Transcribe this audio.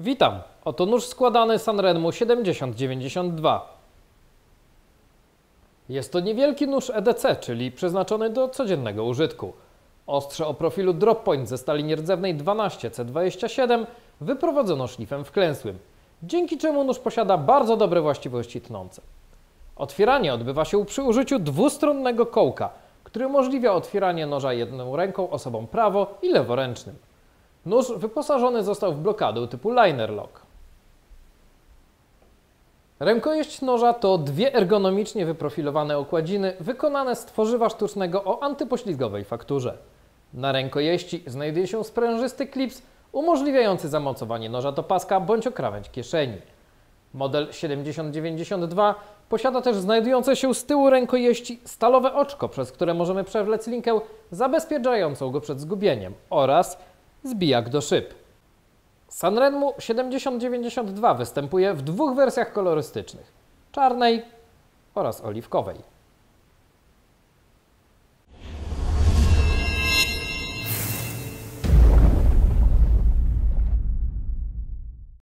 Witam, oto nóż składany Sanrenmu 7092. Jest to niewielki nóż EDC, czyli przeznaczony do codziennego użytku. Ostrze o profilu drop point ze stali nierdzewnej 12C27 wyprowadzono szlifem wklęsłym, dzięki czemu nóż posiada bardzo dobre właściwości tnące. Otwieranie odbywa się przy użyciu dwustronnego kołka, który umożliwia otwieranie noża jedną ręką osobom prawo i leworęcznym. Nóż wyposażony został w blokadę typu liner lock. Rękojeść noża to dwie ergonomicznie wyprofilowane okładziny wykonane z tworzywa sztucznego o antypoślizgowej fakturze. Na rękojeści znajduje się sprężysty klips umożliwiający zamocowanie noża do paska bądź o krawędź kieszeni. Model 7092 posiada też znajdujące się z tyłu rękojeści stalowe oczko, przez które możemy przewlec linkę zabezpieczającą go przed zgubieniem oraz zbijak do szyb. Sanrenmu 7092 występuje w dwóch wersjach kolorystycznych: czarnej oraz oliwkowej.